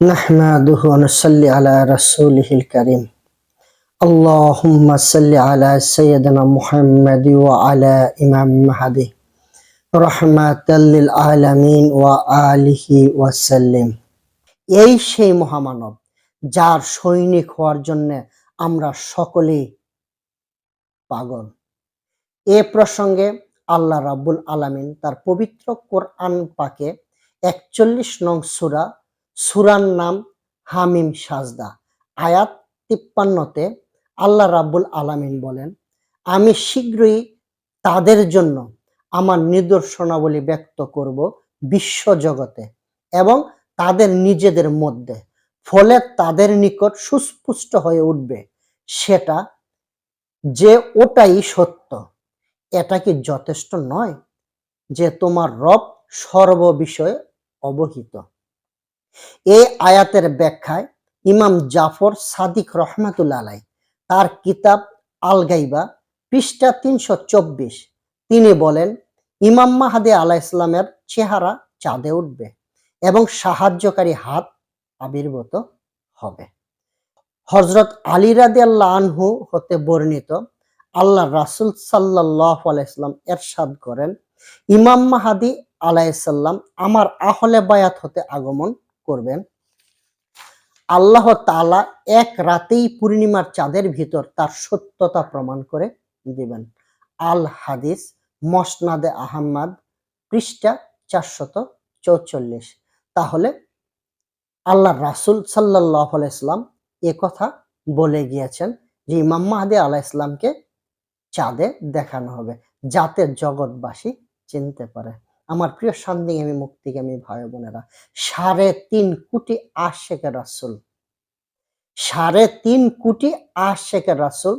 نحمده ونصلي على رسوله الكريم اللهم صل على سيدنا محمد وعلى إمام مهدي رحمة للعالمين وآله وسلم এই সেই মহামানব যার সৈনিক হওয়ার জন্য আমরা সকলেই পাগল এ প্রসঙ্গে আল্লাহ রাব্বুল আলামিন তার পবিত্র কোরআন পাকে একচল্লিশ নং সুরা সুরার নাম হামিম সাজদা। আয়াত তিপ্পান্নতে আল্লাহ রাব্বুল আলামিন বলেন, আমি শীঘ্রই তাদের জন্য আমার নিদর্শনাবলী ব্যক্ত করব বিশ্ব জগতে এবং তাদের নিজেদের মধ্যে। ফলে তাদের নিকট সুস্পষ্ট হয়ে উঠবে সেটা যে ওটাই সত্য। এটা কি যথেষ্ট নয় যে তোমার রব সর্ববিষয়ে অবহিত? এই আয়াতের ব্যাখ্যায় ইমাম জাফর সাদিক রহমাতুল্লাহ আলাই তার কিতাব আল গাইবা পৃষ্ঠা তিনশো চব্বিশ, তিনি বলেন, ইমাম মাহাদি আলাহ ইসলামের চেহারা চাঁদে উঠবে এবং সাহায্যকারী হাত আবির্ভূত হবে। হজরত আলী রাদি আল্লাহ আনহু হতে বর্ণিত, আল্লাহ রাসুল সাল্লাহ আলাইসাল্লাম এরশাদ করেন, ইমাম মাহাদি আলাইসাল্লাম আমার আহলে বায়াত হতে আগমন করবেন, আল্লাহ তালা এক রাতেই পূর্ণিমার চাঁদের ভিতর তার সত্যতা প্রমাণ করে দিবেন। আল হাদিস, মসনাদে আহম্মদ, পৃষ্ঠা চারশত চৌচল্লিশ। তাহলে আল্লাহ রাসুল সাল্লাহ আলাইসলাম এ কথা বলে গিয়েছেন যে ইমাম মাহাদি আলাহ ইসলামকে চাঁদে দেখানো হবে, যাতে জগৎবাসী চিনতে পারে। আমার প্রিয় শান্তিগামী মুক্তিগামী ভাই বোনেরা, সাড়ে তিন কোটি আশেকের রাসুল, সাড়ে তিন কোটি আশেকের রাসুল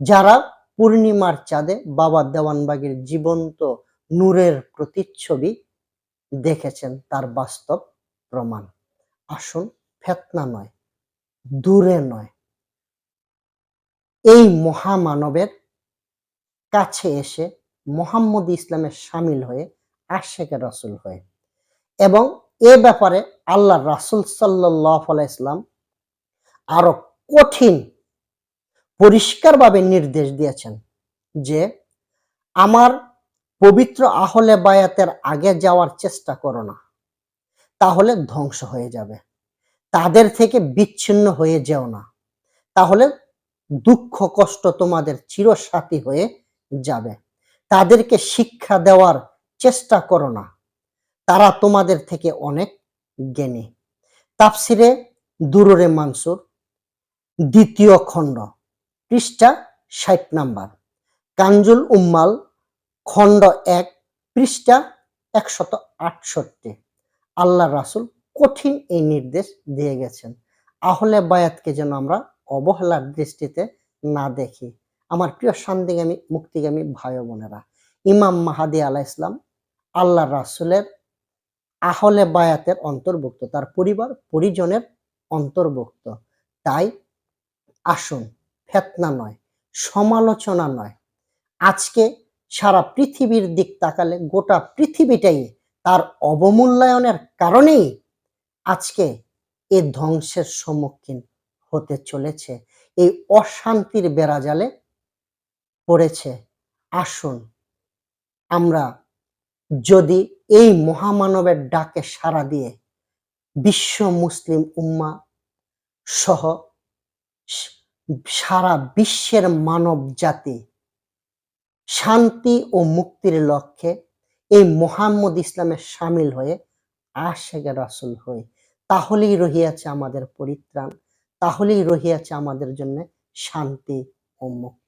যারা পূর্ণিমার চাঁদে বাবা দেওয়ানবাগের জীবন্ত নূরের প্রতিচ্ছবি দেখেছেন, তার বাস্তব প্রমাণ। আসুন, ফেতনা নয়, দূরে নয়, এই মহামানবের কাছে এসে মোহাম্মদ ইসলামের সামিল হয়ে আশেকের রাসুল হয়ে। এবং এ ব্যাপারে আল্লাহ রাসুল সাল্লাহ ইসলাম আরও কঠিন পরিষ্কারভাবে নির্দেশ দিয়েছেন যে, আমার পবিত্র আহলে বায়াতের আগে যাওয়ার চেষ্টা করো না। তাহলে ধ্বংস হয়ে যাবে। তাদের থেকে বিচ্ছিন্ন হয়ে যেও না। তাহলে দুঃখ, কষ্ট তোমাদের চিরসাথী হয়ে যাবে। তাদেরকে শিক্ষা দেওয়ার চেষ্টা করো না। তারা তোমাদের থেকে অনেক জ্ঞানী। তাফসিরে দুররে মানসুর, দ্বিতীয় খণ্ড, পৃষ্ঠা ষাট নাম্বার। কাঞ্জুল উম্মাল, খণ্ড এক, পৃষ্ঠা একশত আটষট্টি। আল্লাহ রাসুল কঠিন এই নির্দেশ দিয়ে গেছেন। আহলে বায়াতকে যেন আমরা অবহেলার দৃষ্টিতে না দেখি। আমার প্রিয় শান্তিগামী মুক্তিগামী ভাই বোনেরা, ইমাম মাহাদি আলাহ ইসলাম আল্লাহ রাসুলের আহলে বায়াতের অন্তর্ভুক্ত, তার পরিবার, পরিজনের অন্তর্ভুক্ত। তাই আসুন, ফেতনা নয়, সমালোচনা নয়। আজকে সারা পৃথিবীর দিক তাকালে গোটা পৃথিবীটাই তার অবমূল্যায়নের কারণেই আজকে এ ধ্বংসের সম্মুখীন হতে চলেছে। এই অশান্তির বেড়াজালে পড়েছে। আসুন, আমরা যদি এই মহামানবের ডাকে সাড়া দিয়ে বিশ্ব মুসলিম উম্মা সহ সারা বিশ্বের মানব জাতি শান্তি ও মুক্তির লক্ষ্যে এই মোহাম্মদ ইসলামের সামিল হয়ে আশেখ রাসুল হয়ে তাহলেই রহিয়াছে আমাদের পরিত্রাণ, তাহলেই রহিয়াছে আমাদের জন্য শান্তি ও মুক্তি।